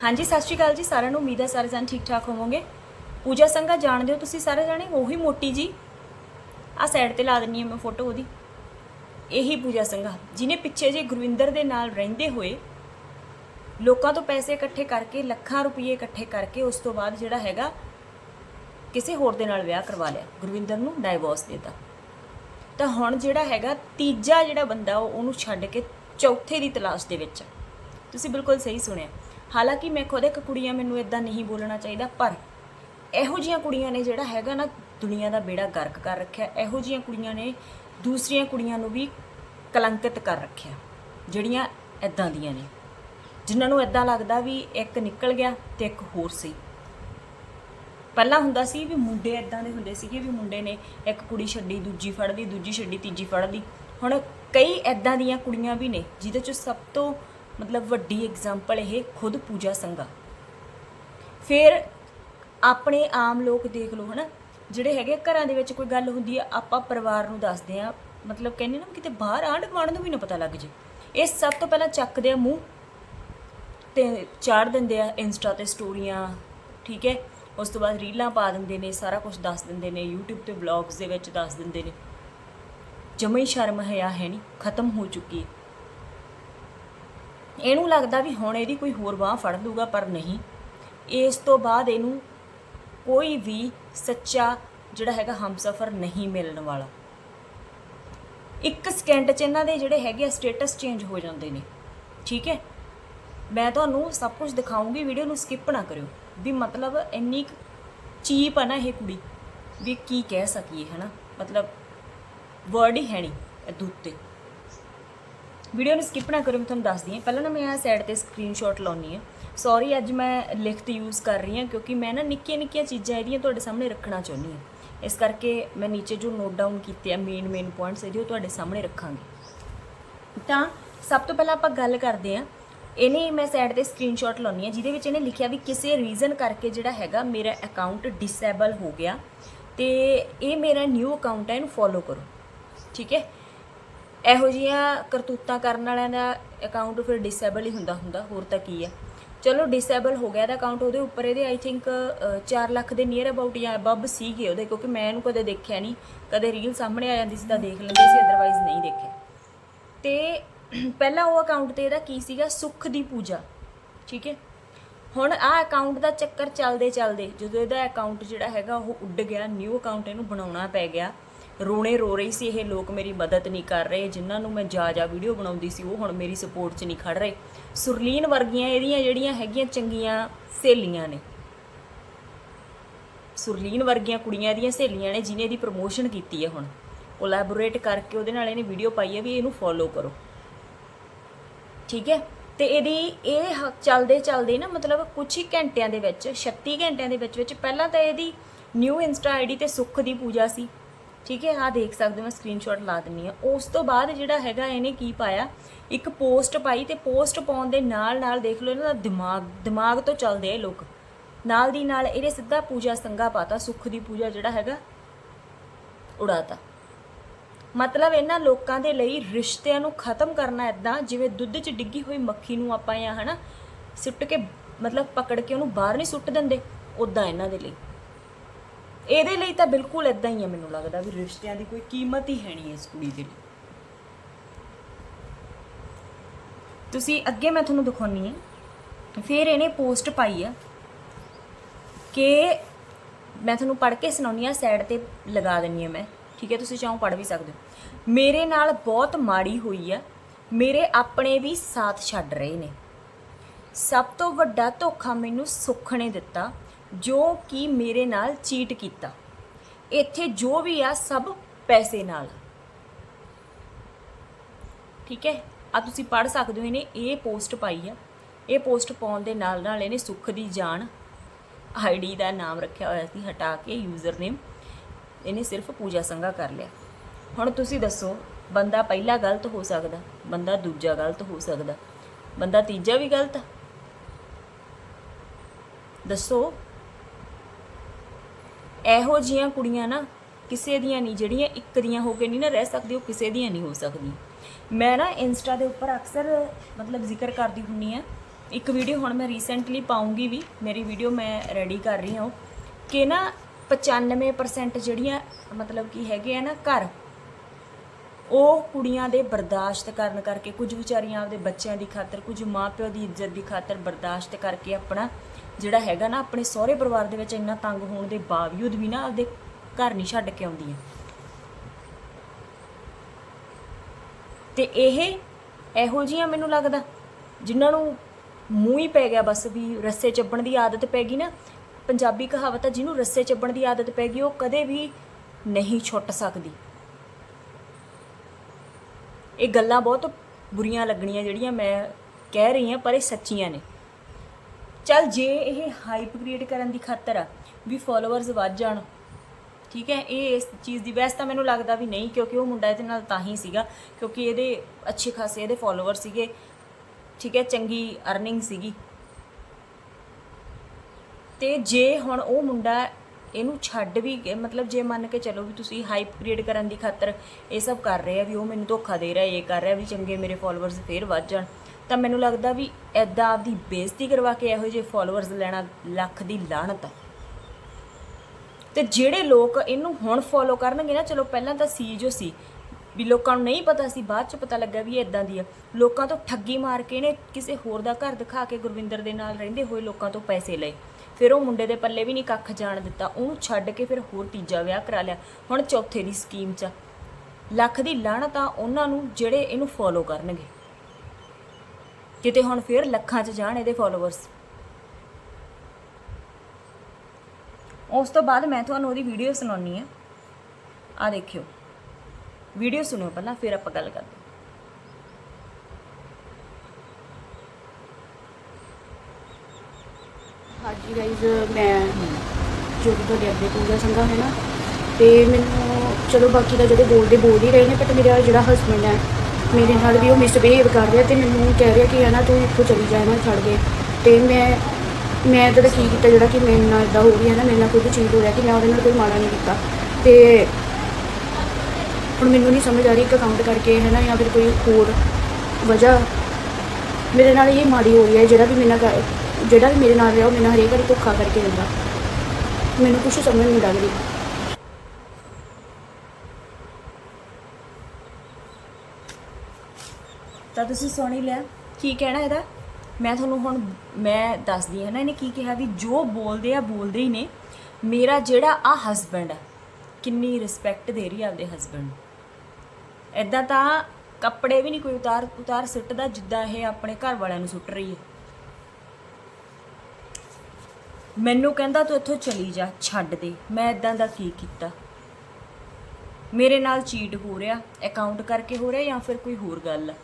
ਹਾਂਜੀ, ਸਤਿ ਸ਼੍ਰੀ ਅਕਾਲ ਜੀ, ਸਾਰਿਆਂ ਨੂੰ ਉਮੀਦ ਹੈ ਸਾਰੇ ਜਣ ਠੀਕ ਠਾਕ ਹੋਵੋਗੇ। ਪੂਜਾ ਸੰਘਾ ਜਾਣਦੇ ਹੋ ਤੁਸੀਂ ਸਾਰੇ ਜਾਣੇ? ਉਹੀ ਮੋਟੀ ਜੀ। ਆ ਸਾਈਡ ਤੇ ਲਾ ਦਿੰਨੀ ਹਾਂ ਮੈਂ ਫੋਟੋ ਉਹਦੀ। ਇਹੀ ਪੂਜਾ ਸੰਘਾ ਜਿਨੇ ਪਿੱਛੇ ਜੇ ਗੁਰਵਿੰਦਰ ਦੇ ਨਾਲ ਰਹਿੰਦੇ ਹੋਏ ਲੋਕਾਂ ਤੋਂ ਪੈਸੇ ਇਕੱਠੇ ਕਰਕੇ, ਲੱਖਾਂ ਰੁਪਏ ਇਕੱਠੇ ਕਰਕੇ ਉਸ ਤੋਂ ਬਾਅਦ ਜਿਹੜਾ ਹੈਗਾ, ਕਿਸੇ ਹੋਰ ਦੇ ਨਾਲ ਵਿਆਹ ਕਰਵਾ ਲਿਆ, ਗੁਰਵਿੰਦਰ ਨੂੰ ਡਾਈਵੋਰਸ ਦਿੱਤਾ। ਤਾਂ ਹੁਣ ਜਿਹੜਾ ਹੈਗਾ, ਤੀਜਾ ਜਿਹੜਾ ਬੰਦਾ ਉਹ ਉਹਨੂੰ ਛੱਡ ਕੇ ਚੌਥੇ ਦੀ ਤਲਾਸ਼ ਦੇ ਵਿੱਚ ਤੁਸੀਂ ਬਿਲਕੁਲ ਸਹੀ ਸੁਣਿਆ। ਹਾਲਾਂਕਿ ਮੈਂ ਖੁਦ ਇੱਕ ਕੁੜੀਆਂ ਮੈਨੂੰ ਇਦਾਂ ਨਹੀਂ ਬੋਲਣਾ ਚਾਹੀਦਾ, ਪਰ ਇਹੋ ਜੀਆਂ ਕੁੜੀਆਂ ਨੇ ਜਿਹੜਾ ਹੈਗਾ ਨਾ ਦੁਨੀਆ ਦਾ ਬੇੜਾ ਗਰਕ ਕਰ ਰੱਖਿਆ, ਇਹੋ ਜੀਆਂ ਕੁੜੀਆਂ ਨੇ ਦੂਸਰੀਆਂ ਕੁੜੀਆਂ ਨੂੰ ਵੀ ਕਲੰਕਿਤ ਕਰ ਰੱਖਿਆ, ਜਿਹੜੀਆਂ ਇਦਾਂ ਦੀਆਂ ਨੇ, ਜਿਨ੍ਹਾਂ ਨੂੰ ਇਦਾਂ ਲੱਗਦਾ ਵੀ ਇੱਕ ਨਿਕਲ ਗਿਆ ਤੇ ਇੱਕ ਹੋਰ ਸੀ ਪਹਿਲਾਂ ਹੁੰਦਾ ਸੀ ਵੀ ਮੁੰਡੇ ਇਦਾਂ ਦੇ ਹੁੰਦੇ ਸੀਗੇ ਵੀ ਮੁੰਡੇ ਨੇ ਇੱਕ ਕੁੜੀ ਛੱਡੀ, ਦੂਜੀ ਫੜ ਲਈ, ਦੂਜੀ ਛੱਡੀ, ਤੀਜੀ ਫੜ ਲਈ। ਹੁਣ ਕਈ ਇਦਾਂ ਦੀਆਂ ਕੁੜੀਆਂ ਵੀ ਨੇ, ਜਿਹਦੇ ਚ ਸਭ ਤੋਂ ਮਤਲਬ ਵੱਡੀ ਐਗਜ਼ਾਮਪਲ ਇਹ ਖੁਦ ਪੂਜਾ ਸੰਘਾ। ਫਿਰ ਆਪਣੇ ਆਮ ਲੋਕ ਦੇਖ ਲਓ, ਹਨਾ, ਜਿਹੜੇ ਹੈਗੇ ਘਰਾਂ ਦੇ ਵਿੱਚ ਕੋਈ ਗੱਲ ਹੁੰਦੀ ਆ, ਆਪਾਂ ਪਰਿਵਾਰ ਨੂੰ ਦੱਸਦੇ ਆ, ਮਤਲਬ ਕਹਿੰਦੇ ਨਾ ਕਿਤੇ ਬਾਹਰ ਆਂਢ ਗੁਆਂਢ ਨੂੰ ਵੀ ਨਾ ਪਤਾ ਲੱਗ ਜੇ। ਇਹ ਸਭ ਤੋਂ ਪਹਿਲਾਂ ਚੱਕਦੇ ਆ ਮੂੰਹ ਤੇ ਚਾੜ ਦਿੰਦੇ ਆ ਇੰਸਟਾ ਤੇ ਸਟੋਰੀਆਂ, ਠੀਕ ਹੈ? ਉਸ ਤੋਂ ਬਾਅਦ ਰੀਲਾਂ ਪਾ ਦਿੰਦੇ ਨੇ, ਸਾਰਾ ਕੁਝ ਦੱਸ ਦਿੰਦੇ ਨੇ, YouTube ਤੇ ਵਲੌਗਸ ਦੇ ਵਿੱਚ ਦੱਸ ਦਿੰਦੇ ਨੇ। ਜਮਈ ਹੀ ਸ਼ਰਮ ਹਿਆ ਹੈ ਨਹੀਂ ਖਤਮ ਹੋ ਚੁੱਕੀ ਹੈ। ਇਹਨੂੰ ਲੱਗਦਾ ਵੀ ਹੁਣ ਇਹਦੀ ਕੋਈ ਹੋਰ ਬਾਹ ਫੜ ਲੂਗਾ ਪਰ ਨਹੀਂ। ਇਸ ਤੋਂ ਬਾਅਦ ਇਹਨੂੰ ਕੋਈ ਵੀ ਸੱਚਾ ਜਿਹੜਾ ਹੈਗਾ ਹਮਸਫਰ ਨਹੀਂ ਮਿਲਣ ਵਾਲਾ। ਇੱਕ ਸਕਿੰਟ 'ਚ ਇਹਨਾਂ ਦੇ ਜਿਹੜੇ ਹੈਗੇ ਆ ਸਟੇਟਸ ਚੇਂਜ ਹੋ ਜਾਂਦੇ ਨੇ। ਠੀਕ ਹੈ? ਮੈਂ ਤੁਹਾਨੂੰ ਸਭ ਕੁਝ ਦਿਖਾਉਂਗੀ ਵੀਡੀਓ ਨੂੰ ਸਕਿਪ ਨਾ ਕਰਿਓ। ਵੀ ਮਤਲਬ ਇੰਨੀ ਚੀਪ ਆ ਨਾ ਇਹ ਕੁੜੀ, ਵੀ ਕੀ ਕਹਿ ਸਕੀਏ, ਹਨਾ? ਮਤਲਬ ਵਰਡ ਹੀ ਹੈ ਨਹੀਂ ਇਹਦੇ ਉੱਤੇ। ਵੀਡੀਓ ਨੂੰ ਸਕਿਪ ਨਾ ਕਰੋ, ਮੈਂ ਤੁਹਾਨੂੰ ਦੱਸਦੀ ਹਾਂ। ਪਹਿਲਾਂ ਨਾ ਮੈਂ ਆ ਸਾਈਡ ਤੇ ਸਕਰੀਨਸ਼ਾਟ ਲਾਉਣੀ ਹੈ। ਸੌਰੀ ਅੱਜ ਮੈਂ ਲਿਖਤ ਯੂਜ਼ ਕਰ ਰਹੀ ਹਾਂ ਕਿਉਂਕਿ ਮੈਂ ਨਾ ਨਿੱਕੀਆਂ ਨਿੱਕੀਆਂ ਚੀਜ਼ਾਂ ਇਹਦੀਆਂ ਤੁਹਾਡੇ ਸਾਹਮਣੇ ਰੱਖਣਾ ਚਾਹੁੰਦੀ ਹਾਂ। ਇਸ ਕਰਕੇ ਮੈਂ ਨੀਚੇ ਜੋ ਨੋਟ ਡਾਊਨ ਕੀਤੇ ਆ ਮੇਨ ਮੇਨ ਪੁਆਇੰਟਸ ਇਹਦੇ ਉਹ ਤੁਹਾਡੇ ਸਾਹਮਣੇ ਰੱਖਾਂਗੀ। ਤਾਂ ਸਭ ਤੋਂ ਪਹਿਲਾਂ ਆਪਾਂ ਗੱਲ ਕਰਦੇ ਹਾਂ। ਇਹਨੇ ਮੈਂ ਸਾਈਡ ਤੇ ਸਕਰੀਨਸ਼ਾਟ ਲਾਉਣੀ ਹੈ, ਜਿਹਦੇ ਵਿੱਚ ਇਹਨੇ ਲਿਖਿਆ ਵੀ ਕਿਸੇ ਰੀਜ਼ਨ ਕਰਕੇ ਜਿਹੜਾ ਹੈਗਾ ਮੇਰਾ ਅਕਾਊਂਟ ਡਿਸੇਬਲ ਹੋ ਗਿਆ। ਤੇ ਇਹ ਮੇਰਾ ਨਿਊ ਅਕਾਊਂਟ ਹੈ, ਇਹਨੂੰ ਫੋਲੋ ਕਰੋ। ਠੀਕ ਹੈ? ਇਹੋ ਜਿਹੀਆਂ ਕਰਤੂਤਾਂ ਕਰਨ ਵਾਲਿਆਂ ਦਾ ਅਕਾਊਂਟ ਫਿਰ ਡਿਸੇਬਲ ਹੀ ਹੁੰਦਾ ਹੁੰਦਾ, ਹੋਰ ਤਾਂ ਕੀ ਆ। ਚਲੋ ਡਿਸੇਬਲ ਹੋ ਗਿਆ ਦਾ ਅਕਾਊਂਟ ਉਹਦੇ ਉੱਪਰ ਇਹਦੇ ਆਈ ਥਿੰਕ 4 ਲੱਖ ਦੇ ਨੀਅਰ ਅਬਾਊਟ ਜਾਂ ਅਬਵ ਸੀਗੇ ਉਹਦੇ, ਕਿਉਂਕਿ ਮੈਂ ਇਹਨੂੰ ਕਦੇ ਦੇਖਿਆ ਨਹੀਂ। ਕਦੇ ਰੀਲ ਸਾਹਮਣੇ ਆ ਜਾਂਦੀ ਸੀ ਤਾਂ ਦੇਖ ਲੈਂਦੇ ਸੀ ਅਦਰਵਾਈਜ਼ ਨਹੀਂ ਦੇਖਿਆ। ਤੇ ਪਹਿਲਾਂ ਉਹ ਅਕਾਊਂਟ ਤੇ ਇਹਦਾ ਕੀ ਸੀਗਾ? ਸੁੱਖ ਦੀ ਪੂਜਾ, ਠੀਕ ਹੈ? ਹੁਣ ਆਹ ਅਕਾਊਂਟ ਦਾ ਚੱਕਰ ਚੱਲਦੇ ਚੱਲਦੇ ਜਦੋਂ ਇਹਦਾ ਅਕਾਊਂਟ ਜਿਹੜਾ ਹੈਗਾ, ਉਹ ਉੱਡ ਗਿਆ ਨਿਊ ਅਕਾਊਂਟ ਇਹਨੂੰ ਬਣਾਉਣਾ ਪੈ ਗਿਆ। ਰੋਣੇ ਰੋ ਰਹੀ ਸੀ, ਇਹ ਲੋਕ ਮੇਰੀ ਮਦਦ ਨਹੀਂ ਕਰ ਰਹੇ, ਜਿਨ੍ਹਾਂ ਨੂੰ ਮੈਂ ਜਾ ਜਾ ਵੀਡੀਓ ਬਣਾਉਂਦੀ ਸੀ, ਉਹ ਹੁਣ ਮੇਰੀ ਸਪੋਰਟ 'ਚ ਨਹੀਂ ਖੜ ਰਹੇ। ਸੁਰਲੀਨ ਵਰਗੀਆਂ ਇਹਦੀਆਂ ਜਿਹੜੀਆਂ ਹੈਗੀਆਂ ਚੰਗੀਆਂ ਸਹੇਲੀਆਂ ਨੇ। ਸੁਰਲੀਨ ਵਰਗੀਆਂ ਕੁੜੀਆਂ ਇਹਦੀਆਂ ਸਹੇਲੀਆਂ ਨੇ, ਜਿਨੇ ਇਹਦੀ ਪ੍ਰਮੋਸ਼ਨ ਕੀਤੀ ਹੈ ਹੁਣ। ਕੋਲੈਬੋਰੇਟ ਕਰਕੇ ਉਹਦੇ ਨਾਲ ਇਹਨੇ ਵੀਡੀਓ ਪਾਈ ਹੈ ਵੀ ਇਹਨੂੰ ਫੋਲੋ ਕਰੋ। ਠੀਕ ਹੈ? ਤੇ ਇਹਦੀ ਇਹ ਹ- ਚੱਲਦੇ ਚੱਲਦੇ ਨਾ, ਮਤਲਬ ਕੁਝ ਹੀ ਘੰਟਿਆਂ ਦੇ ਵਿੱਚ 36 ਘੰਟਿਆਂ ਦੇ ਵਿੱਚ ਵਿੱਚ ਪਹਿਲਾਂ ਤਾਂ ਇਹਦੀ ਨਿਊ ਇੰਸਟਾ ਆਈਡੀ ਤੇ ਸੁੱਖ ਦੀ ਪੂਜਾ ਸੀ। ਠੀਕ ਹੈ? ਆ ਦੇਖ ਸਕਦੇ ਹੋ, ਮੈਂ ਸਕਰੀਨਸ਼ਾਟ ਲਾ ਦਿੰਨੀ ਆ ਉਸ ਤੋਂ ਬਾਅਦ ਜਿਹੜਾ ਹੈਗਾ, ਇਹਨੇ ਕੀ ਪਾਇਆ? ਇੱਕ ਪੋਸਟ ਪਾਈ ਤੇ ਪੋਸਟ ਪਾਉਣ ਦੇ ਨਾਲ ਨਾਲ ਦੇਖ ਲਓ ਇਹਨਾਂ ਦਾ ਦਿਮਾਗ ਦਿਮਾਗ ਤੋਂ ਚੱਲਦੇ ਆ ਇਹ ਲੋਕ। ਨਾਲ ਦੀ ਨਾਲ ਇਹਨੇ ਸਿੱਧਾ ਪੂਜਾ ਸੰਗਾ ਪਾਤਾ, ਸੁੱਖ ਦੀ ਪੂਜਾ ਜਿਹੜਾ ਹੈਗਾ, ਉਡਾਤਾ। ਮਤਲਬ ਇਹਨਾਂ ਲੋਕਾਂ ਦੇ ਲਈ ਰਿਸ਼ਤਿਆਂ ਨੂੰ ਖਤਮ ਕਰਨਾ ਇਦਾਂ ਜਿਵੇਂ ਦੁੱਧ 'ਚ ਡਿੱਗੀ ਹੋਈ ਮੱਖੀ ਨੂੰ ਆਪਾਂ ਆ ਹਨਾ, ਸੁੱਟ ਕੇ, ਮਤਲਬ ਪਕੜ ਕੇ ਉਹਨੂੰ ਬਾਹਰ ਨਹੀਂ ਸੁੱਟ ਦਿੰਦੇ ਉਦਾਂ ਇਹਨਾਂ ਦੇ ਲਈ। ਇਹਦੇ ਲਈ ਤਾਂ ਬਿਲਕੁਲ ਇਦਾਂ ਹੀ ਆ ਮੈਨੂੰ ਲੱਗਦਾ ਵੀ ਰਿਸ਼ਤਿਆਂ ਦੀ ਕੋਈ ਕੀਮਤ ਹੀ ਹੈ ਨਹੀਂ ਇਸ ਕੁੜੀ ਦੇ ਲਈ। ਤੁਸੀਂ ਅੱਗੇ ਮੈਂ ਤੁਹਾਨੂੰ ਦਿਖਾਉਣੀ ਹੈ ਫਿਰ ਇਹਨੇ ਪੋਸਟ ਪਾਈ ਆ ਕਿ ਮੈਂ ਤੁਹਾਨੂੰ ਪੜ੍ਹ ਕੇ ਸੁਣਾਉਣੀ ਆ ਸਾਈਡ ਤੇ ਲਗਾ ਦਿੰਨੀ ਆ ਮੈਂ। ਠੀਕ ਹੈ, ਤੁਸੀਂ ਚਾਹੋ ਪੜ੍ਹ ਵੀ ਸਕਦੇ ਹੋ। ਮੇਰੇ ਨਾਲ ਬਹੁਤ ਮਾੜੀ ਹੋਈ ਆ। ਮੇਰੇ ਆਪਣੇ ਵੀ ਸਾਥ ਛੱਡ ਰਹੇ ਨੇ। ਸਭ ਤੋਂ ਵੱਡਾ ਧੋਖਾ ਮੈਨੂੰ ਸੁੱਖ ਨੇ ਦਿੱਤਾ। ਜੋ ਕਿ ਮੇਰੇ ਨਾਲ ਚੀਟ ਕੀਤਾ। ਇੱਥੇ ਜੋ ਵੀ ਆ, ਸਭ ਪੈਸੇ ਨਾਲ। ਠੀਕ ਹੈ? ਆ ਤੁਸੀਂ ਪੜ੍ਹ ਸਕਦੇ ਹੋ, ਇਹਨੇ ਇਹ ਪੋਸਟ ਪਾਈ ਆ। ਇਹ ਪੋਸਟ ਪਾਉਣ ਦੇ ਨਾਲ ਨਾਲ ਇਹਨੇ ਸੁੱਖ ਦੀ ਜਾਨ ਆਈਡੀ ਦਾ ਨਾਮ ਰੱਖਿਆ ਹੋਇਆ ਸੀ, ਹਟਾ ਕੇ ਯੂਜ਼ਰ ਨੇਮ ਇਹਨੇ ਸਿਰਫ ਪੂਜਾ ਸੰਗਾ ਕਰ ਲਿਆ। ਹੁਣ ਤੁਸੀਂ ਦੱਸੋ, ਬੰਦਾ ਪਹਿਲਾ ਗਲਤ ਹੋ ਸਕਦਾ, ਬੰਦਾ ਦੂਜਾ ਗਲਤ ਹੋ ਸਕਦਾ, ਬੰਦਾ ਤੀਜਾ ਵੀ ਗਲਤ? ਦੱਸੋ ਇਹੋ ਜੀਆਂ ਕੁੜੀਆਂ ਨਾ ਕਿਸੇ ਦੀਆਂ ਨਹੀਂ, ਜਿਹੜੀਆਂ ਇੱਕ ਦੀਆਂ ਹੋ ਕੇ ਨਹੀਂ ਨਾ ਰਹਿ ਸਕਦੀ, ਉਹ ਕਿਸੇ ਦੀਆਂ ਨਹੀਂ ਹੋ ਸਕਦੀ ਮੈਂ ਨਾ ਇੰਸਟਾ ਦੇ ਉੱਪਰ ਅਕਸਰ ਮਤਲਬ ਜ਼ਿਕਰ ਕਰਦੀ ਹੁੰਨੀ ਆ ਇੱਕ ਵੀਡੀਓ ਹੁਣ ਮੈਂ ਰੀਸੈਂਟਲੀ ਪਾਉਂਗੀ ਵੀ, ਮੇਰੀ ਵੀਡੀਓ ਮੈਂ ਰੈਡੀ ਕਰ ਰਹੀ ਹਾਂ। ਕਿ ਨਾ 95% ਜਿਹੜੀਆਂ ਮਤਲਬ ਕੀ ਹੈਗੇ ਆ ਨਾ ਘਰ, ਉਹ ਕੁੜੀਆਂ ਦੇ ਬਰਦਾਸ਼ਤ ਕਰਨ ਕਰਕੇ, ਕੁਝ ਵਿਚਾਰੀਆਂ ਆਪਦੇ ਬੱਚਿਆਂ ਦੀ ਖਾਤਰ, ਕੁਝ ਮਾਪਿਓ ਦੀ ਇੱਜ਼ਤ ਦੀ ਖਾਤਰ ਬਰਦਾਸ਼ਤ ਕਰਕੇ ਆਪਣਾ ਜਿਹੜਾ ਹੈਗਾ ਨਾ, ਆਪਣੇ ਸਹੁਰੇ ਪਰਿਵਾਰ ਦੇ ਵਿੱਚ ਇੰਨਾ ਤੰਗ ਹੋਣ ਦੇ ਬਾਵਜੂਦ ਵੀ ਨਾ ਆਪਦੇ ਘਰ ਨਹੀਂ ਛੱਡ ਕੇ ਆਉਂਦੀਆਂ। ਤੇ ਇਹ ਇਹੋ ਜਿਹੀਆਂ ਮੈਨੂੰ ਲੱਗਦਾ, ਜਿਨ੍ਹਾਂ ਨੂੰ ਮੂੰਹ ਹੀ ਪੈ ਗਿਆ ਬਸ ਵੀ ਰੱਸੇ ਚੱਬਣ ਦੀ ਆਦਤ ਪੈ ਗਈ ਨਾ। ਪੰਜਾਬੀ ਕਹਾਵਤ ਹੈ ਜਿਹਨੂੰ ਰੱਸੇ ਚੱਬਣ ਦੀ ਆਦਤ ਪੈ ਗਈ, ਉਹ ਕਦੇ ਵੀ ਨਹੀਂ ਛੁੱਟ ਸਕਦੀ। ਇਹ ਗੱਲਾਂ ਬਹੁਤ ਬੁਰੀਆਂ ਲੱਗਣੀਆਂ ਜਿਹੜੀਆਂ ਮੈਂ ਕਹਿ ਰਹੀ ਹਾਂ, ਪਰ ਇਹ ਸੱਚੀਆਂ ਨੇ। ਚਲ ਜੇ ਇਹ ਹਾਈਪ ਕ੍ਰੀਏਟ ਕਰਨ ਦੀ ਖਾਤਰ ਆ ਵੀ ਫਾਲੋਅਰਸ ਵੱਧ ਜਾਣ, ਠੀਕ ਹੈ, ਇਹ ਇਸ ਚੀਜ਼ ਦੀ, ਵੈਸੇ ਤਾਂ ਮੈਨੂੰ ਲੱਗਦਾ ਵੀ ਨਹੀਂ, ਕਿਉਂਕਿ ਉਹ ਮੁੰਡਾ ਇਹਦੇ ਨਾਲ ਤਾਂ ਹੀ ਸੀਗਾ, ਕਿਉਂਕਿ ਇਹਦੇ ਅੱਛੇ ਖਾਸੇ ਇਹਦੇ ਫਾਲੋਅਰ ਸੀਗੇ, ਠੀਕ ਹੈ, ਚੰਗੀ ਅਰਨਿੰਗ ਸੀਗੀ। ਤੇ ਜੇ ਹੁਣ ਉਹ ਮੁੰਡਾ ਇਹਨੂੰ ਛੱਡ ਵੀ ਕੇ ਮਤਲਬ ਜੇ ਮੰਨ ਕੇ ਚੱਲੋ ਵੀ ਤੁਸੀਂ ਹਾਈਪ ਕ੍ਰੀਏਟ ਕਰਨ ਦੀ ਖਾਤਰ ਇਹ ਸਭ ਕਰ ਰਹੇ ਆ, ਵੀ ਉਹ ਮੈਨੂੰ ਧੋਖਾ ਦੇ ਰਿਹਾ, ਇਹ ਕਰ ਰਿਹਾ, ਵੀ ਚੰਗੇ ਮੇਰੇ ਫਾਲੋਅਰਸ ਫੇਰ ਵੱਧ ਜਾਣ ਤਾਂ ਮੈਨੂੰ ਲੱਗਦਾ ਵੀ ਐਦਾਂ ਆਪਦੀ ਬੇਇੱਜ਼ਤੀ ਕਰਵਾ ਕੇ ਇਹੋ ਜਿਹੇ ਫਾਲੋਅਰਸ ਲੈਣਾ ਲੱਖ ਦੀ ਲਾਹਣਤ ਆ। ਤੇ ਜਿਹੜੇ ਲੋਕ ਇਹਨੂੰ ਹੁਣ ਫੋਲੋ ਕਰਨਗੇ ਨਾ, ਚਲੋ ਪਹਿਲਾਂ ਤਾਂ ਸੀ ਜੋ ਸੀ, ਵੀ ਲੋਕਾਂ ਨੂੰ ਨਹੀਂ ਪਤਾ ਸੀ, ਬਾਅਦ ਚ ਪਤਾ ਲੱਗਾ ਵੀ ਇਹ ਇਦਾਂ ਦੀ ਆ। ਲੋਕਾਂ ਤੋਂ ਠੱਗੀ ਮਾਰ ਕੇ ਇਹਨੇ ਕਿਸੇ ਹੋਰ ਦਾ ਘਰ ਦਿਖਾ ਕੇ ਗੁਰਵਿੰਦਰ ਦੇ ਨਾਲ ਰਹਿੰਦੇ ਹੋਏ ਲੋਕਾਂ ਤੋਂ ਪੈਸੇ ਲਏ। ਫਿਰ ਉਹ ਮੁੰਡੇ ਦੇ ਪੱਲੇ ਵੀ ਨਹੀਂ ਕੱਖ ਜਾਣ ਦਿੱਤਾ। ਉਹਨੂੰ ਛੱਡ ਕੇ ਫਿਰ ਹੋਰ ਤੀਜਾ ਵਿਆਹ ਕਰਾ ਲਿਆ, ਹੁਣ ਚੌਥੇ ਦੀ ਸਕੀਮ 'ਚ ਆ। ਲੱਖ ਦੀ ਲਾਹਣਤ ਆ, ਉਹਨਾਂ ਨੂੰ ਜਿਹੜੇ ਇਹਨੂੰ ਫੋਲੋ ਕਰਨਗੇ। ਕਿਤੇ ਹੁਣ ਫਿਰ ਲੱਖਾਂ 'ਚ ਜਾਣ ਇਹਦੇ ਫਾਲੋਅਰਸ ਉਸ ਤੋਂ ਬਾਅਦ ਮੈਂ ਤੁਹਾਨੂੰ ਉਹਦੀ ਵੀਡੀਓ ਸੁਣਾਉਣੀ ਆ। ਆ ਦੇਖਿਓ। ਵੀਡੀਓ ਸੁਣਿਓ ਪਹਿਲਾਂ, ਫਿਰ ਆਪਾਂ ਗੱਲ ਕਰਦੇ ਹਾਂਜੀ ਗਾਈਜ਼ ਮੈਂ ਜੋ ਵੀ ਤੁਹਾਡੇ ਅੱਗੇ ਪੂਜਾ ਸੰਘਾ ਹੈ ਨਾ, ਤੇ ਮੈਨੂੰ ਚਲੋ ਬਾਕੀ ਦਾ ਜਿਹੜੇ ਬੋਲਦੇ ਬੋਲ ਹੀ ਰਹੇ ਨੇ ਬਟ ਮੇਰਾ ਜਿਹੜਾ ਹਸਬੰਡ ਹੈ ਮੇਰੇ ਨਾਲ ਵੀ ਉਹ ਮਿਸਬਿਹੇਵ ਕਰ ਰਿਹਾ ਤੇ ਮੈਨੂੰ ਕਹਿ ਰਿਹਾ ਕਿ ਹੈ ਨਾ ਤੂੰ ਇੱਥੋਂ ਚਲੀ ਜਾ ਨਾ ਛੱਡ ਦੇ ਤੇ ਮੈਂ ਮੈਂ ਤਾਂ ਕੀ ਕੀਤਾ ਜਿਹੜਾ ਕਿ ਮੇਰੇ ਨਾਲ ਇਦਾਂ ਹੋ ਗਿਆ ਨਾ, ਮੇਰੇ ਨਾਲ ਕੋਈ ਵੀ ਚੀਜ਼ ਹੋ ਰਿਹਾ ਕਿ ਮੈਂ ਉਹਦੇ ਨਾਲ ਕੋਈ ਮਾੜਾ ਨਹੀਂ ਕੀਤਾ। ਤੇ ਹੁਣ ਮੈਨੂੰ ਨਹੀਂ ਸਮਝ ਆ ਰਹੀ ਇੱਕ ਅਕਾਊਂਟ ਕਰਕੇ ਹੈ ਨਾ ਜਾਂ ਫਿਰ ਕੋਈ ਹੋਰ ਵਜ੍ਹਾ। ਮੇਰੇ ਨਾਲ ਇਹ ਮਾੜੀ ਹੋ ਰਹੀ ਹੈ, ਜਿਹੜਾ ਵੀ ਮੇਰੇ ਨਾਲ ਜਿਹੜਾ ਵੀ ਮੇਰੇ ਨਾਲ ਰਿਹਾ, ਉਹ ਮੇਰੇ ਨਾਲ ਹਰੇਕ ਵਾਰੀ ਧੋਖਾ ਕਰਕੇ ਜਾਂਦਾ ਮੈਨੂੰ ਕੁਝ ਸਮਝ ਨਹੀਂ ਲੱਗ ਰਹੀ। ਤਾਂ ਤੁਸੀਂ ਸੁਣ ਹੀ ਲਿਆ। ਕੀ ਕਹਿਣਾ ਇਹਦਾ? ਮੈਂ ਤੁਹਾਨੂੰ ਹੁਣ, ਮੈਂ ਦੱਸਦੀ ਹਾਂ ਨਾ, ਇਹਨੇ ਕੀ ਕਿਹਾ ਵੀ ਜੋ ਬੋਲਦੇ ਆ, ਬੋਲਦੇ ਹੀ ਨੇ। ਮੇਰਾ ਜਿਹੜਾ ਆ ਹਸਬੰਡ ਆ, ਕਿੰਨੀ ਰਿਸਪੈਕਟ ਦੇ ਰਹੀ ਆ ਆਪਦੇ ਹਸਬੰਡ ਨੂੰ। ਐਦਾਂ ਤਾਂ ਕੱਪੜੇ ਵੀ ਨਹੀਂ ਕੋਈ ਉਤਾਰ ਉਤਾਰ ਸਿੱਟਦਾ, ਜਿੱਦਾਂ ਇਹ ਆਪਣੇ ਘਰ ਵਾਲਿਆਂ ਨੂੰ ਸੁੱਟ ਰਹੀ ਹੈ ਮੈਨੂੰ ਕਹਿੰਦਾ, ਤੂੰ ਇੱਥੋਂ ਚਲੀ ਜਾ, ਛੱਡ ਦੇ। ਮੈਂ ਇਦਾਂ ਦਾ ਕੀ ਕੀਤਾ? ਮੇਰੇ ਨਾਲ ਚੀਟ ਹੋ ਰਿਹਾ ਅਕਾਊਂਟ ਕਰਕੇ ਹੋ ਰਿਹਾ ਜਾਂ ਫਿਰ ਕੋਈ ਹੋਰ ਗੱਲ ਆ?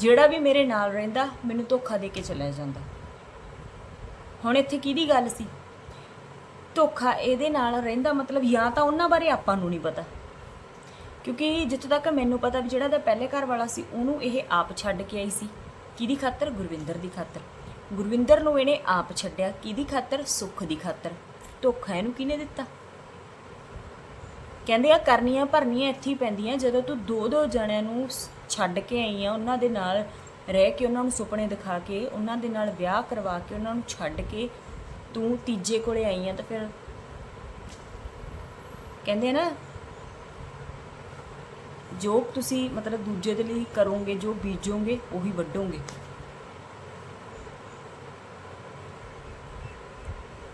ਜਿਹੜਾ ਵੀ ਮੇਰੇ ਨਾਲ ਰਹਿੰਦਾ, ਮੈਨੂੰ ਧੋਖਾ ਦੇ ਕੇ ਚਲਾ ਜਾਂਦਾ। ਹੁਣ ਇੱਥੇ ਕਿਹਦੀ ਗੱਲ ਸੀ? ਧੋਖਾ ਇਹਦੇ ਨਾਲ ਰਹਿੰਦਾ ਮਤਲਬ ਜਾਂ ਤਾਂ ਉਹਨਾਂ ਬਾਰੇ ਆਪਾਂ ਨੂੰ ਨਹੀਂ ਪਤਾ। ਕਿਉਂਕਿ ਜਿੱਥੋਂ ਤੱਕ ਮੈਨੂੰ ਪਤਾ ਵੀ ਜਿਹੜਾ ਦਾ ਪਹਿਲੇ ਘਰ ਵਾਲਾ ਸੀ, ਉਹਨੂੰ ਇਹ ਆਪ ਛੱਡ ਕੇ ਆਈ ਸੀ। ਕਿਹਦੀ ਖਾਤਰ? ਗੁਰਵਿੰਦਰ ਦੀ ਖਾਤਰ। ਗੁਰਵਿੰਦਰ ਨੂੰ ਇਹਨੇ ਆਪ ਛੱਡਿਆ। ਕਿਹਦੀ ਖਾਤਰ? ਸੁੱਖ ਦੀ ਖਾਤਰ। ਧੋਖਾ ਇਹਨੂੰ ਕਿਹਨੇ ਦਿੱਤਾ? ਕਹਿੰਦੇ ਆ ਕਰਨੀਆਂ ਭਰਨੀਆਂ ਇੱਥੇ ਹੀ ਪੈਂਦੀਆਂ। ਜਦੋਂ ਤੂੰ ਦੋ ਦੋ ਜਣਿਆਂ ਨੂੰ ਛੱਡ ਕੇ ਆਈ ਆ ਉਹਨਾਂ ਦੇ ਨਾਲ ਰਹਿ ਕੇ ਉਹਨਾਂ ਨੂੰ ਸੁਪਨੇ ਦਿਖਾ ਕੇ, ਉਹਨਾਂ ਦੇ ਨਾਲ ਵਿਆਹ ਕਰਵਾ ਕੇ, ਉਹਨਾਂ ਨੂੰ ਛੱਡ ਕੇ ਤੂੰ ਤੀਜੇ ਕੋਲੇ ਆਈ ਆ ਤਾਂ ਫਿਰ ਕਹਿੰਦੇ ਨਾ, ਜੋ ਤੁਸੀਂ ਮਤਲਬ ਦੂਜੇ ਦੇ ਲਈ ਕਰੋਗੇ, ਜੋ ਬੀਜੋਗੇ, ਉਹੀ ਵੱਢੋਗੇ।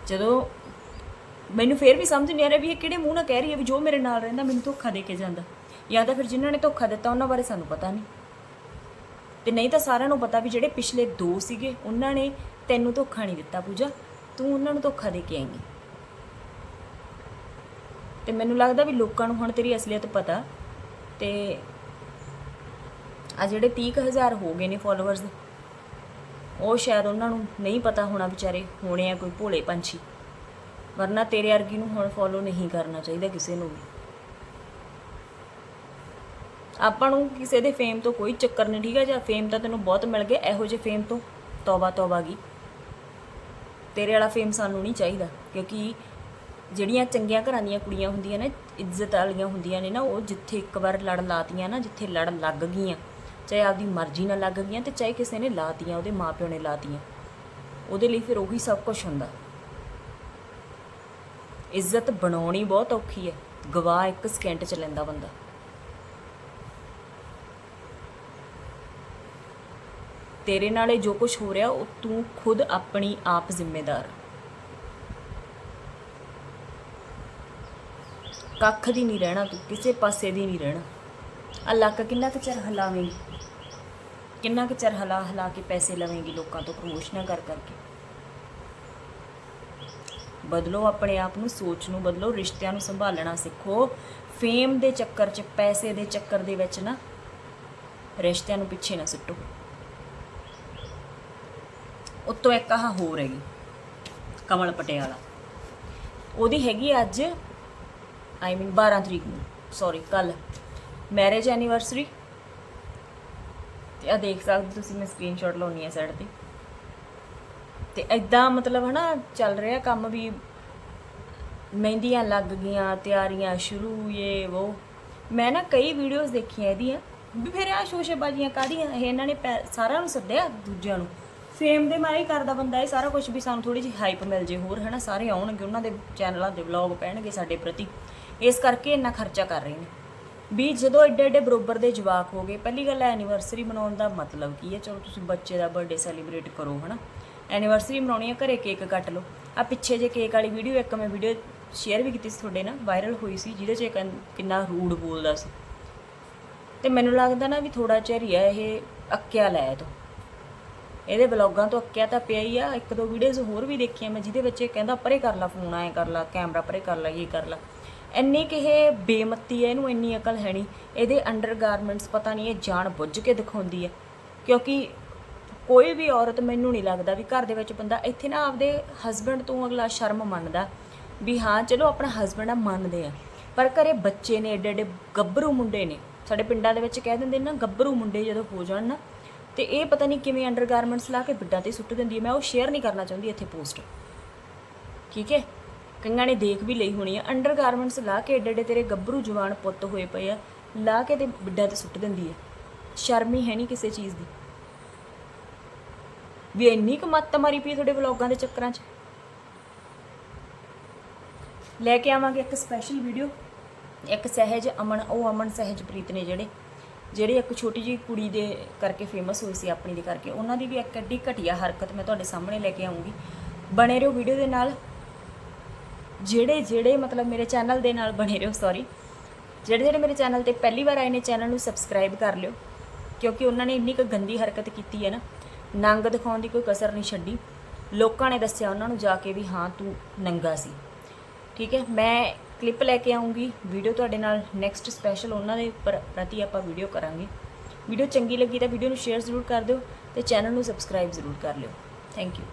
ਜਦੋਂ ਮੈਨੂੰ ਫੇਰ ਵੀ ਸਮਝ ਨਹੀਂ ਆ ਰਿਹਾ ਵੀ ਇਹ ਕਿਹੜੇ ਮੂੰਹ ਨਾਲ ਕਹਿ ਰਹੀ ਹੈ ਵੀ ਜੋ ਮੇਰੇ ਨਾਲ ਰਹਿੰਦਾ, ਮੈਨੂੰ ਧੋਖਾ ਦੇ ਕੇ ਜਾਂਦਾ। ਜਾਂ ਤਾਂ ਫਿਰ ਜਿਨ੍ਹਾਂ ਨੇ ਧੋਖਾ ਦਿੱਤਾ, ਉਹਨਾਂ ਬਾਰੇ ਸਾਨੂੰ ਪਤਾ ਨਹੀਂ। ਤੇ ਨਹੀਂ ਤਾਂ ਸਾਰਿਆਂ ਨੂੰ ਪਤਾ ਵੀ ਜਿਹੜੇ ਪਿਛਲੇ ਦੋ ਸੀਗੇ, ਉਹਨਾਂ ਨੇ ਤੈਨੂੰ ਧੋਖਾ ਨਹੀਂ ਦਿੱਤਾ ਪੂਜਾ। ਤੂੰ ਉਹਨਾਂ ਨੂੰ ਧੋਖਾ ਦੇ ਕੇ ਆਈ। ਤੇ ਮੈਨੂੰ ਲੱਗਦਾ ਵੀ ਲੋਕਾਂ ਨੂੰ ਹੁਣ ਤੇਰੀ ਅਸਲੀਅਤ ਪਤਾ। ਤੇ ਆ ਜਿਹੜੇ 30000 ਹੋ ਗਏ ਨੇ ਫਾਲੋਅਰਸ ਉਹ ਸ਼ਾਇਦ ਉਹਨਾਂ ਨੂੰ ਨਹੀਂ ਪਤਾ ਹੋਣਾ ਵਿਚਾਰੇ, ਹੋਣੇ ਆ ਕੋਈ ਭੋਲੇ ਪੰਛੀ। ਵਰਨਾ ਤੇਰੇ ਵਰਗੀ ਨੂੰ ਹੁਣ ਫੋਲੋ ਨਹੀਂ ਕਰਨਾ ਚਾਹੀਦਾ ਕਿਸੇ ਨੂੰ ਵੀ। ਆਪਾਂ ਨੂੰ ਕਿਸੇ ਦੇ ਫੇਮ ਤੋਂ ਕੋਈ ਚੱਕਰ ਨਹੀਂ, ਠੀਕ ਹੈ ਜਾਂ ਫੇਮ ਤਾਂ ਤੈਨੂੰ ਬਹੁਤ ਮਿਲ ਗਿਆ ਇਹੋ ਜਿਹੇ ਫੇਮ ਤੋਂ, ਤੌਬਾ ਤੌਬਾ ਗਈ ਤੇਰੇ ਵਾਲਾ ਫੇਮ ਸਾਨੂੰ ਨਹੀਂ ਚਾਹੀਦਾ, ਕਿਉਂਕਿ ਜਿਹੜੀਆਂ ਚੰਗੀਆਂ ਘਰਾਂ ਦੀਆਂ ਕੁੜੀਆਂ ਹੁੰਦੀਆਂ ਨੇ, ਇੱਜ਼ਤ ਵਾਲੀਆਂ ਹੁੰਦੀਆਂ ਨੇ ਨਾ, ਉਹ ਜਿੱਥੇ ਇੱਕ ਵਾਰ ਲੜ ਲਾਤੀਆਂ ਨਾ, ਜਿੱਥੇ ਲੜ ਲੱਗ ਗਈਆਂ, ਚਾਹੇ ਆਪਦੀ ਮਰਜ਼ੀ ਨਾਲ ਲੱਗ ਗਈਆਂ ਤੇ ਚਾਹੇ ਕਿਸੇ ਨੇ ਲਾਤੀਆਂ, ਉਹਦੇ ਮਾਪਿਓ ਨੇ ਲਾਤੀਆਂ। ਉਹਦੇ ਲਈ ਫਿਰ ਉਹੀ ਸਭ ਕੁਝ ਹੁੰਦਾ। ਇੱਜ਼ਤ ਬਣਾਉਣੀ ਬਹੁਤ ਔਖੀ ਹੈ। ਗਵਾਹ ਇੱਕ ਸਕਿੰਟ ਚ ਲੈਂਦਾ ਬੰਦਾ। ਤੇਰੇ ਨਾਲੇ ਜੋ ਕੁਝ ਹੋ ਰਿਹਾ, ਉਹ ਤੂੰ ਖੁਦ ਆਪਣੀ ਆਪ ਜ਼ਿੰਮੇਦਾਰ। ਕੱਖ ਦੀ ਨਹੀਂ ਰਹਿਣਾ ਤੂੰ, ਕਿਸੇ ਪਾਸੇ ਦੀ ਨਹੀਂ ਰਹਿਣਾ। ਆ ਲੱਕ ਕਿੰਨਾ ਕੁ ਚਿਰ ਹਲਾਵੇਂਗੀ? ਕਿੰਨਾ ਕੁ ਚਿਰ ਹਲਾ ਹਲਾ ਕੇ ਪੈਸੇ ਲਵੇਂਗੀ ਲੋਕਾਂ ਤੋਂ ਪ੍ਰਮੋਸ਼ਨਾਂ ਕਰ ਕਰਕੇ ਬਦਲੋ ਆਪਣੇ ਆਪ ਨੂੰ, ਸੋਚ ਨੂੰ ਬਦਲੋ, ਰਿਸ਼ਤਿਆਂ ਨੂੰ ਸੰਭਾਲਣਾ ਸਿੱਖੋ। ਫੇਮ ਦੇ ਚੱਕਰ 'ਚ, ਪੈਸੇ ਦੇ ਚੱਕਰ ਦੇ ਵਿੱਚ ਨਾ ਰਿਸ਼ਤਿਆਂ ਨੂੰ ਪਿੱਛੇ ਨਾ ਸੁੱਟੋ। ਉੱਤੋਂ ਇੱਕ ਆਹ ਹੋਰ ਹੈਗੀ, ਕਮਲ ਪਟਿਆਲਾ। ਉਹਦੀ ਹੈਗੀ ਅੱਜ ਆਈ ਮੀਨ 12 ਤਰੀਕ ਨੂੰ ਸੌਰੀ ਕੱਲ ਮੈਰਿਜ ਐਨੀਵਰਸਰੀ ਤੇ ਆ ਦੇਖ ਸਕਦੇ ਤੁਸੀਂ, ਮੈਂ ਸਕਰੀਨਸ਼ਾਟ ਲਾਉਣੀ ਹੈ ਸਾਈਡ ਤੇ। ਤੇ ਐਦਾਂ ਮਤਲਬ ਹਨਾ ਚੱਲ ਰਿਹਾ ਕੰਮ ਵੀ ਮਹਿੰਦੀਆਂ ਲੱਗ ਗਈਆਂ, ਤਿਆਰੀਆਂ ਸ਼ੁਰੂ ਇਹ ਉਹ ਮੈਂ ਨਾ ਕਈ ਵੀਡੀਓਜ਼ ਦੇਖੀਆਂ ਇਹਦੀਆਂ, ਵੀ ਫਿਰ ਆ ਸ਼ੋਸ਼ੇਬਾਜ਼ੀਆਂ ਕਾਦੀਆਂ ਇਹ ਇਹਨਾਂ ਨੇ ਪੈ- ਸਾਰਿਆਂ ਨੂੰ ਸੱਦਿਆ ਦੂਜਿਆਂ ਨੂੰ। ਫੇਮ ਦੇ ਮਾਰੇ ਕਰਦਾ ਬੰਦਾ ਇਹ ਸਾਰਾ ਕੁਝ ਵੀ ਸਾਨੂੰ ਥੋੜੀ ਜਿਹੀ ਹਾਈਪ ਮਿਲ ਜੇ ਹੋਰ, ਹਨਾ, ਸਾਰੇ ਆਉਣਗੇ, ਉਹਨਾਂ ਦੇ ਚੈਨਲਾਂ ਦੇ ਵਲੌਗ ਪੈਣਗੇ ਸਾਡੇ ਪ੍ਰਤੀ। ਇਸ ਕਰਕੇ ਇੰਨਾ ਖਰਚਾ ਕਰ ਰਹੇ ਨੇ। ਵੀ ਜਦੋਂ ਐਡੇ ਐਡੇ ਬਰੋਬਰ ਦੇ ਜਵਾਕ ਹੋ ਗਏ, ਪਹਿਲੀ ਗੱਲ ਐਨੀਵਰਸਰੀ ਮਨਾਉਣ ਦਾ ਮਤਲਬ ਕੀ ਹੈ? ਚਲੋ ਤੁਸੀਂ ਬੱਚੇ ਦਾ ਬਰਥਡੇ ਸੈਲੀਬ੍ਰੇਟ ਕਰੋ, ਹਨਾ। ਐਨੀਵਰਸਰੀ ਮਨਾਉਣੀ ਹੈ ਘਰੇ ਕੇਕ ਕੱਟ ਲਓ। ਆ ਪਿੱਛੇ ਜੇ ਕੇਕ ਵਾਲੀ ਵੀਡੀਓ ਇੱਕ ਮੈਂ ਵੀਡੀਓ ਸ਼ੇਅਰ ਵੀ ਕੀਤੀ ਸੀ ਤੁਹਾਡੇ ਨਾਲ ਵਾਇਰਲ ਹੋਈ ਸੀ, ਜਿਹਦੇ 'ਚ ਇਹ ਕਿੰਨਾ ਰੂਡ ਬੋਲਦਾ ਸੀ। ਤੇ ਮੈਨੂੰ ਲੱਗਦਾ ਨਾ ਵੀ ਥੋੜਾ ਚਿਰ ਆ, ਇਹ ਅੱਕਿਆ ਲੈ ਤੋਂ। ਇਹਦੇ ਵਲੌਗਾਂ ਤੋਂ ਅੱਕਿਆ ਤਾਂ ਪਿਆ ਹੀ ਆ, ਇੱਕ ਦੋ ਵੀਡੀਓਜ਼ ਹੋਰ ਵੀ ਦੇਖੀਆਂ ਮੈਂ, ਜਿਹਦੇ ਵਿੱਚ ਇਹ ਕਹਿੰਦਾ, ਪਰੇ ਕਰ ਲਾ ਫੋਨ ਐ ਕਰ ਲਾ ਕੈਮਰਾ ਪਰੇ ਕਰ ਲਾ, ਇਹ ਕਰ ਲਾ। ਇੰਨੀ ਕਿ ਇਹ ਬੇਮੱਤੀ ਹੈ ਇਹਨੂੰ ਇੰਨੀ ਅਕਲ ਹੈ ਨਹੀਂ ਇਹਦੇ ਅੰਡਰਗਾਰਮੈਂਟਸ ਪਤਾ ਨਹੀਂ ਇਹ ਜਾਣ ਬੁੱਝ ਕੇ ਦਿਖਾਉਂਦੀ ਹੈ ਕਿਉਂਕਿ ਕੋਈ ਵੀ ਔਰਤ ਮੈਨੂੰ ਨਹੀਂ ਲੱਗਦਾ ਵੀ ਘਰ ਦੇ ਵਿੱਚ ਬੰਦਾ ਇੱਥੇ ਨਾ ਆਪਦੇ ਹਸਬੰਡ ਤੋਂ ਅਗਲਾ ਸ਼ਰਮ ਮੰਨਦਾ ਵੀ ਹਾਂ, ਚਲੋ ਆਪਣਾ ਹਸਬੰਡ ਆ, ਮੰਨਦੇ ਆ। ਪਰ ਘਰੇ ਬੱਚੇ ਨੇ, ਏਡੇ ਏਡੇ ਗੱਭਰੂ ਮੁੰਡੇ ਨੇ। ਸਾਡੇ ਪਿੰਡਾਂ ਦੇ ਵਿੱਚ ਕਹਿ ਦਿੰਦੇ ਨਾ ਗੱਭਰੂ ਮੁੰਡੇ ਜਦੋਂ ਹੋ ਜਾਣ ਨਾ, ਤੇ ਇਹ ਪਤਾ ਨਹੀਂ ਕਿਵੇਂ ਅੰਡਰਗਾਰਮੈਂਟਸ ਲਾ ਕੇ ਬਿੱਡਾਂ ਤੇ ਸੁੱਟ ਦਿੰਦੀ ਹੈ ਮੈਂ ਉਹ ਸ਼ੇਅਰ ਨਹੀਂ ਕਰਨਾ ਚਾਹੁੰਦੀ ਇੱਥੇ ਪੋਸਟ ਠੀਕ ਹੈ? ਕਈਆਂ ਨੇ ਦੇਖ ਵੀ ਲਈ ਹੋਣੀ ਆ। ਅੰਡਰਗਾਰਮੈਂਟਸ ਲਾ ਕੇ ਏਡੇ ਏਡੇ ਤੇਰੇ ਗੱਭਰੂ ਜਵਾਨ ਪੁੱਤ ਹੋਏ ਪਏ ਆ, ਲਾ ਕੇ ਤੇ ਬਿੱਡਾਂ ਤੇ ਸੁੱਟ ਦਿੰਦੀ ਹੈ ਸ਼ਰਮ ਹੀ ਹੈ ਨਹੀਂ ਕਿਸੇ ਚੀਜ਼ ਦੀ। ਵੀ ਇੰਨੀ ਕੁ ਮੱਤ ਮਾਰੀ ਪਈ ਤੁਹਾਡੇ ਵਲੌਗਾਂ ਦੇ ਚੱਕਰਾਂ 'ਚ? ਲੈ ਕੇ ਆਵਾਂਗੇ ਇੱਕ ਸਪੈਸ਼ਲ ਵੀਡੀਓ ਇੱਕ ਸਹਿਜ ਅਮਨ, ਉਹ ਅਮਨ ਸਹਿਜਪ੍ਰੀਤ ਨੇ ਜਿਹੜੇ ਜਿਹੜੇ ਇੱਕ ਛੋਟੀ ਜਿਹੀ ਕੁੜੀ ਦੇ ਕਰਕੇ ਫੇਮਸ ਹੋਈ ਸੀ, ਆਪਣੀ ਦੇ ਕਰਕੇ। ਉਹਨਾਂ ਦੀ ਵੀ ਇੱਕ ਐਡੀ ਘਟੀਆ ਹਰਕਤ ਮੈਂ ਤੁਹਾਡੇ ਸਾਹਮਣੇ ਲੈ ਕੇ ਆਉਂਗੀ। ਬਣੇ ਰਹੋ ਵੀਡੀਓ ਦੇ ਨਾਲ। ਜਿਹੜੇ ਜਿਹੜੇ ਮਤਲਬ ਮੇਰੇ ਚੈਨਲ ਦੇ ਨਾਲ ਬਣੇ ਰਹੋ ਸੌਰੀ ਜਿਹੜੇ ਜਿਹੜੇ ਮੇਰੇ ਚੈਨਲ ਤੇ ਪਹਿਲੀ ਵਾਰ ਆਏ ਨੇ ਚੈਨਲ ਨੂੰ ਸਬਸਕ੍ਰਾਈਬ ਕਰ ਲਿਓ। ਕਿਉਂਕਿ ਉਹਨਾਂ ਨੇ ਇੰਨੀ ਕੁ ਗੰਦੀ ਹਰਕਤ ਕੀਤੀ ਹੈ ਨਾ। ਨੰਗ ਦਿਖਾਉਣ ਦੀ ਕੋਈ ਕਸਰ ਨਹੀਂ ਛੱਡੀ। ਲੋਕਾਂ ਨੇ ਦੱਸਿਆ ਉਹਨਾਂ ਨੂੰ ਜਾ ਕੇ ਵੀ ਹਾਂ, ਤੂੰ ਨੰਗਾ ਸੀ। ਠੀਕ ਹੈ, ਮੈਂ ਕਲਿੱਪ ਲੈ ਕੇ ਆਉਂਗੀ ਵੀਡੀਓ ਤੁਹਾਡੇ ਨਾਲ ਨੈਕਸਟ ਸਪੈਸ਼ਲ ਉਹਨਾਂ ਦੇ ਪ੍ਰਤੀ ਆਪਾਂ ਵੀਡੀਓ ਕਰਾਂਗੇ। ਵੀਡੀਓ ਚੰਗੀ ਲੱਗੀ ਤਾਂ ਵੀਡੀਓ ਨੂੰ ਸ਼ੇਅਰ ਜ਼ਰੂਰ ਕਰ ਦਿਓ ਤੇ ਚੈਨਲ ਨੂੰ ਸਬਸਕ੍ਰਾਈਬ ਜ਼ਰੂਰ ਕਰ ਲਿਓ। Thank you